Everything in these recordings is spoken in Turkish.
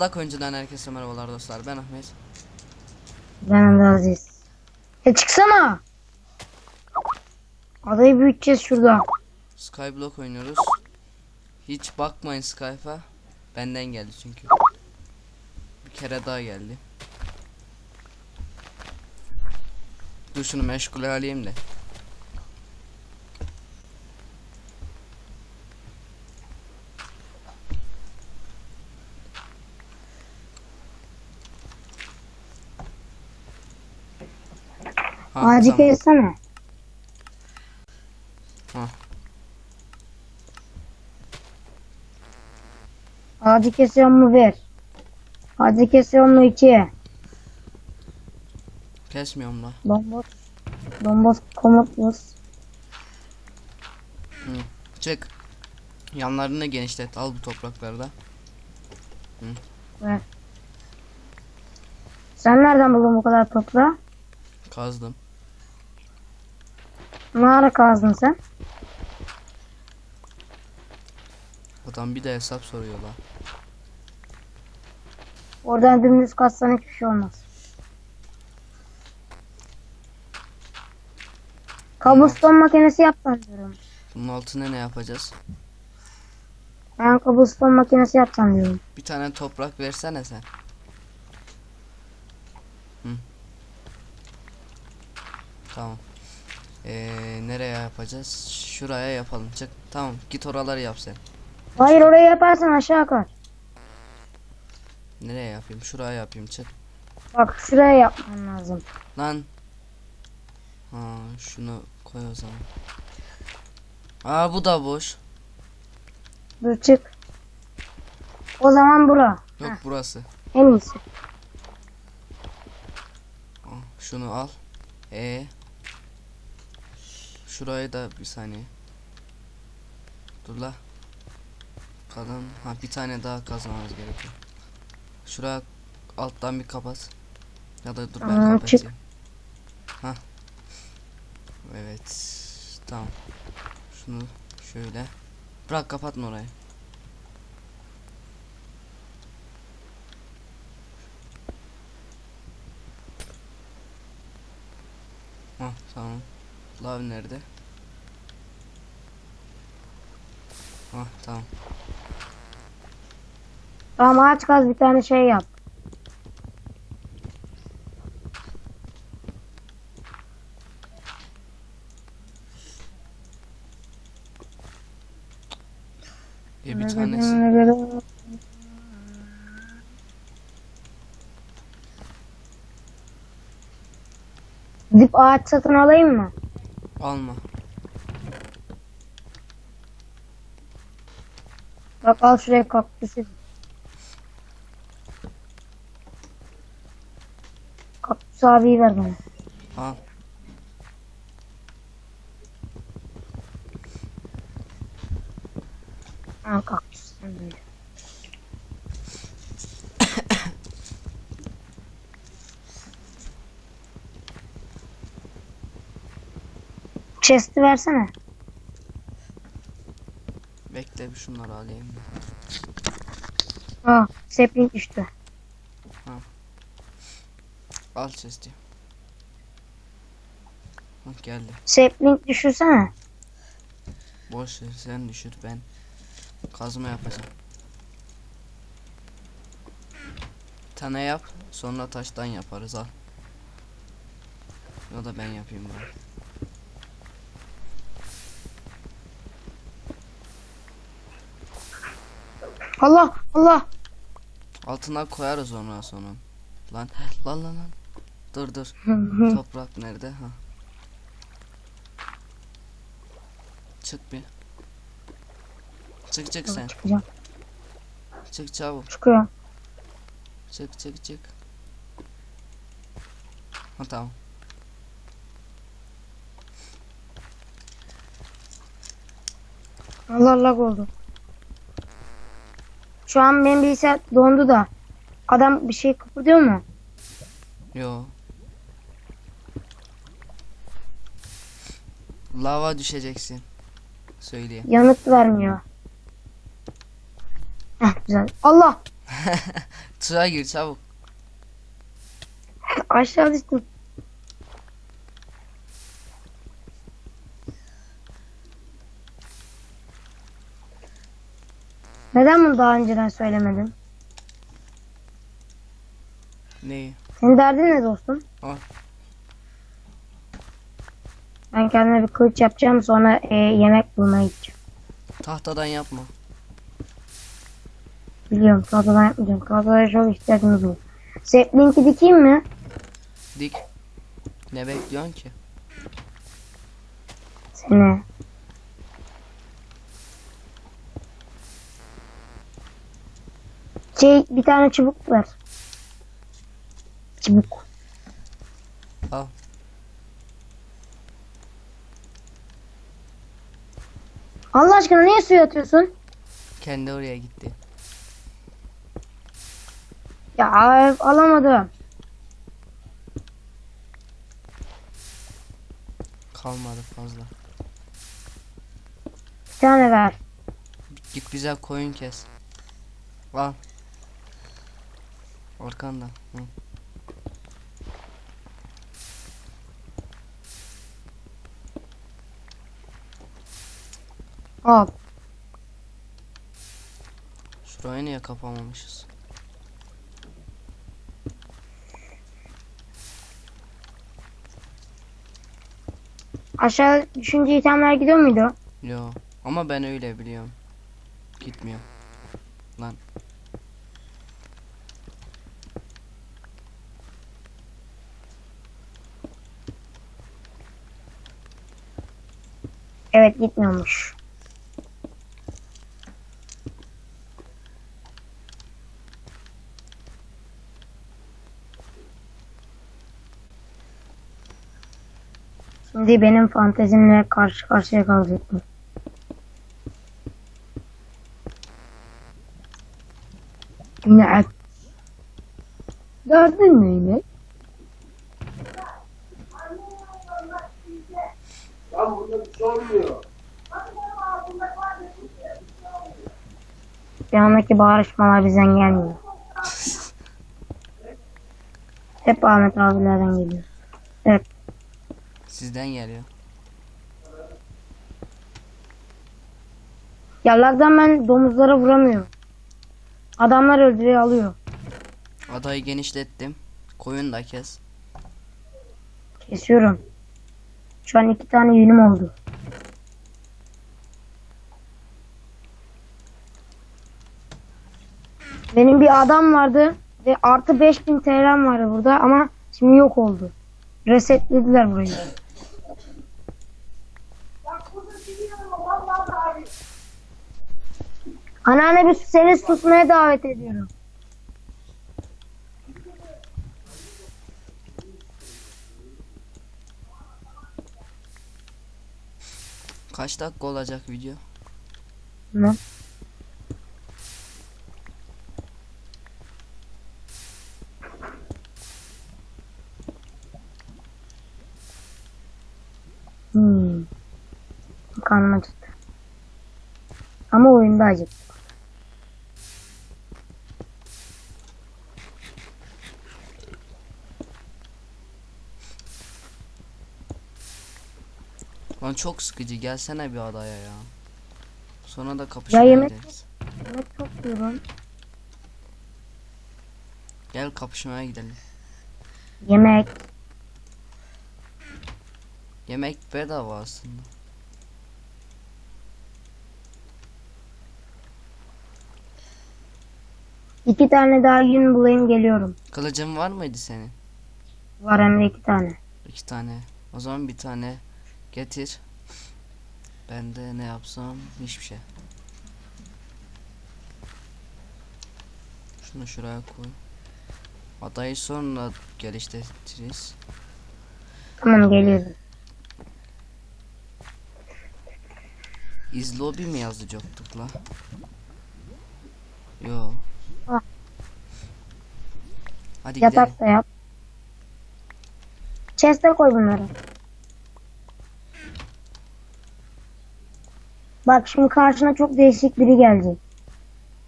Fısıldak oyuncudan herkese merhabalar dostlar. Ben Ahmet. Ben de Aziz. E çıksana. Adayı büyüteceğiz şurada. Skyblock oynuyoruz. Hiç bakmayın Skype'a. Benden geldi çünkü. Bir kere daha geldi. Dur şunu meşgule alayım da. Ağacı tamam. kessene. Ha. Ağacı kesiyor mu ver. Ağacı kesiyor mu iki. Kesmiyorum la. Bomboş. Bomboş komutluz. Çık. Yanlarını genişlet. Al bu toprakları da. Ver. Sen nereden buldun bu kadar toprağı? Kazdım. Ne ara kazdın sen? Adam bir de hesap soruyor la. Oradan dümdüz kazsan hiçbir şey olmaz. Kabuston makinesi yapsan diyorum. Bunun altına ne yapacağız? Ben kabuston makinesi yapsam diyorum. Bir tane toprak versene sen. Hı. Tamam. Ee, nereye yapacağız? Şuraya yapalım. Çık. Tamam. Git oraları yap sen. Hayır orayı yaparsan aşağı kar. Nereye yapayım? Şuraya yapayım. Çık. Bak şuraya yapman lazım. Lan. Ha, şunu koy o zaman. Aa bu da boş. Dur çık. O zaman bura. Yok burası. En iyisi. Aa, Şunu al. E. Şurayı da bir saniye. Dur la. Kadın ha bir tane daha kazmamız gerekiyor. Şuraya alttan bir kapat. Ya da dur ben Aa, kapatayım. Ha. Evet. Tamam. Şunu şöyle. Bırak kapatma orayı. Ha tamam. Lav nerede? Ha tamam. Tamam ağaç kaz bir tane şey yap. E bir tanesi. Dip ağaç satın alayım mı? Alma. Bak al şuraya kaktüsü. Kaktüs abiyi ver bana. Al. Al kaktüs. sen de. Chest'i versene. Bekle bir şunları alayım. Aa, sapling düştü. Al chest'i. Bak geldi. Sapling düşürsene. Boş ver sen düşür ben kazma yapacağım. Tane yap sonra taştan yaparız al. Ya da ben yapayım bunu. Allah Allah. Altına koyarız ondan sonra. Lan lan lan lan. Dur dur. Toprak nerede? Ha. Çık bir. Çık çık sen. Çıkacağım. Çık çabuk. Çıkıyor. Çık çık çık. Ha tamam. Allah Allah oldu. Şu an benim bilgisayar dondu da. Adam bir şey kıpırdıyor mu? Yo. Lava düşeceksin. Söyleyeyim. Yanıt vermiyor. Heh güzel. Allah. Tığa gir çabuk. Aşağı düştüm. Neden bunu daha önceden söylemedin? Neyi? Senin derdin ne dostum? Al. Ben kendime bir kılıç yapacağım sonra e, yemek bulmaya gideceğim. Tahtadan yapma. Biliyorum tahtadan yapmayacağım. Tahtalara çok ihtiyacımız var. Sapling'i dikeyim mi? Dik. Ne bekliyorsun ki? Seni. Şey bir tane çubuk ver. Çubuk. Al. Allah aşkına niye suya atıyorsun? Kendi oraya gitti. Ya alamadım. Kalmadı fazla. Bir tane ver. Git güzel koyun kes. Al. Arkanda. Hı. Al. Şurayı niye kapamamışız? Aşağı düşünce itemler gidiyor muydu? Yo. Ama ben öyle biliyorum. Gitmiyor. Lan. Evet gitmiyormuş. Şimdi benim fantezimle karşı karşıya kalacaklar. Ne? Gördün mü yine? Lan burada bir şey olmuyor. Bir andaki bağırışmalar bizden gelmiyor. Hep Ahmet abilerden geliyor. Evet. Sizden geliyor. Ya lagdan ben domuzlara vuramıyorum. Adamlar öldürüyor alıyor. Adayı genişlettim. Koyun da kes. Kesiyorum. Şu an iki tane yünüm oldu. Benim bir adam vardı ve artı 5000 TL'm vardı burada ama şimdi yok oldu. Resetlediler burayı. Anneanne biz seni susmaya davet ediyorum. Kaç dakika olacak video? Ne? Hmm. Karnım acıktı. Ama oyunda acıktı. Lan çok sıkıcı. Gelsene bir adaya ya. Sonra da kapışmaya yemek- gideriz. Yemek çok diyorum. Gel kapışmaya gidelim. Yemek. Yemek bedava aslında. İki tane daha yün bulayım geliyorum. Kılıcın var mıydı senin? Var hem de iki tane. İki tane. O zaman bir tane getir. Ben de ne yapsam hiçbir şey. Şunu şuraya koy. Adayı sonra geliştiririz. Tamam geliyorum. İzlobi mi yazacaktık la? Yo. Ah. Hadi gidelim. Yatak da yap. Chest'e koy bunları. Bak şimdi karşına çok değişik biri gelecek.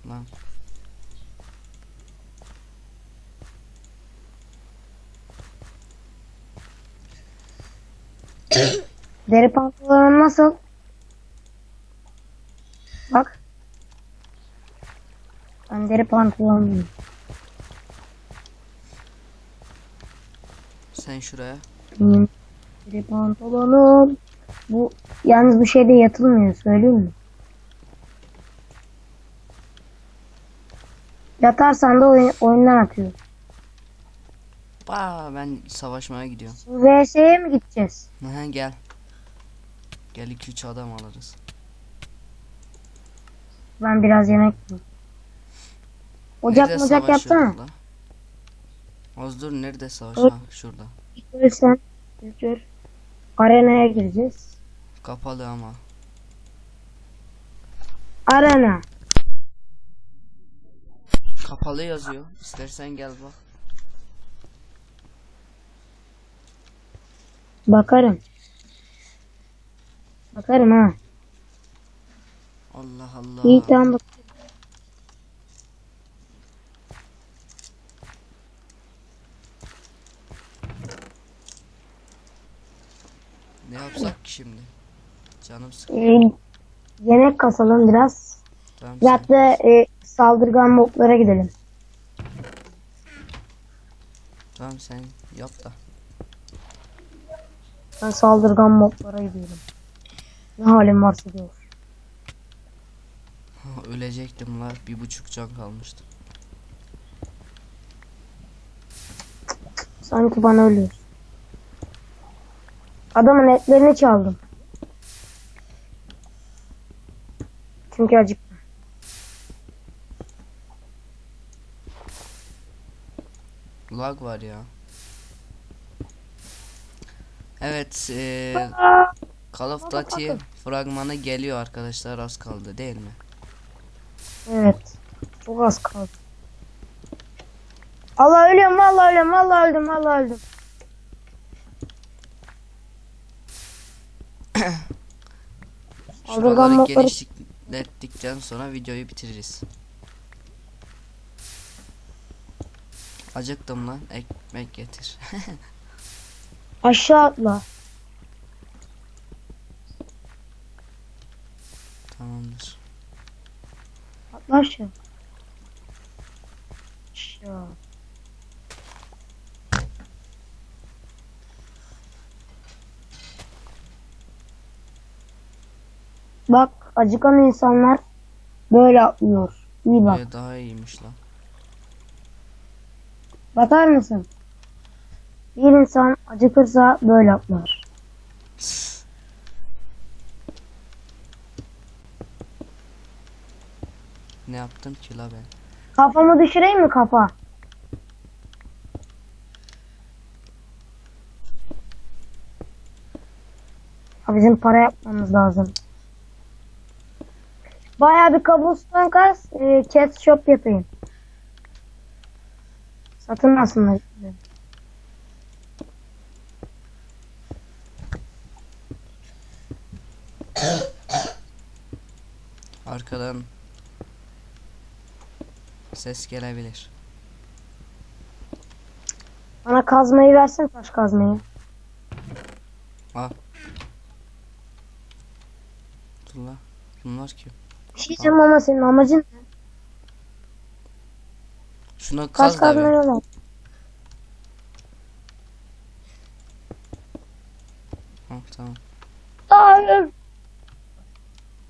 Lan. Deri pantolonun nasıl? Bak. Ben deri pantolonluyum. Sen şuraya. Benim deri pantolonum. Bu yalnız bu şeyde yatılmıyor söyleyeyim mi? Yatarsan da oyun, oyundan atıyor. Ba ben savaşmaya gidiyorum. VS'ye mi gideceğiz? Aha, gel. Gel 2-3 adam alırız. Ben biraz yemek yiyeyim. Ocak Nerede ocak savaşıyoruz yapsana. la? Ozdur nerede savaş? Evet. Ha, şurada. Görsen, gör. Arenaya gireceğiz. Kapalı ama. Arena. Kapalı yazıyor. İstersen gel bak. Bakarım. Bakarım ha. Allah Allah. İyi tamam bak. Ne yapsak ki şimdi? Canım sık. Ee, yemek kasalım biraz. Tamam sen. da e, saldırgan moblara gidelim. Tamam sen yap da. Ben saldırgan moblara gidiyorum. Ne halim varsa. Ha, Ölecektim la. Bir buçuk can kalmıştı. Sanki bana ölüyor. Adamın etlerini çaldım. Çünkü acıktım. Lag var ya. Evet. eee Call of Duty fragmanı geliyor arkadaşlar. Az kaldı değil mi? Evet. Çok az kaldı. Allah ölüyorum vallahi ölüyorum vallahi öldüm vallahi öldüm. Saldırgan Şuraları genişlettikten sonra videoyu bitiririz. Acıktım lan. Ekmek getir. aşağı atla. Tamamdır. Atla aşağı. Aşağı. Bak acıkan insanlar böyle atlıyor. İyi bak. Böyle daha iyiymiş lan. Bakar mısın? Bir insan acıkırsa böyle atlar. Ne yaptım ki la ben? Kafamı düşüreyim mi kafa? Bizim para yapmamız lazım. Bayağı bir kabuston kas, e, cat shop yapayım. Satın aslında. Arkadan ses gelebilir. Bana kazmayı versin taş kazmayı. Ha. Dur la. Bunlar kim? Bir şey diyeceğim ama senin amacın ne? Şuna kaz da ver. ver. Ha, tamam. Hayır.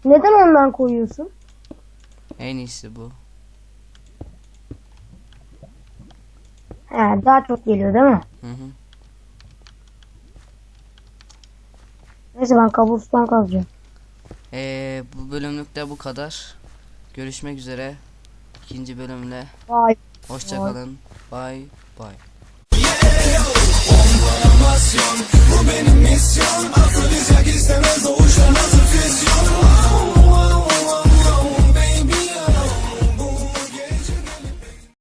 Neden ondan koyuyorsun? En iyisi bu. He, daha çok geliyor değil mi? Hı hı. Neyse ben kabuston kazacağım. Ee, bu bölümlük de bu kadar. Görüşmek üzere. İkinci bölümle. Vay. Hoşçakalın. Bye bye. Bu benim misyon Akıl istemez uçlar nasıl füzyon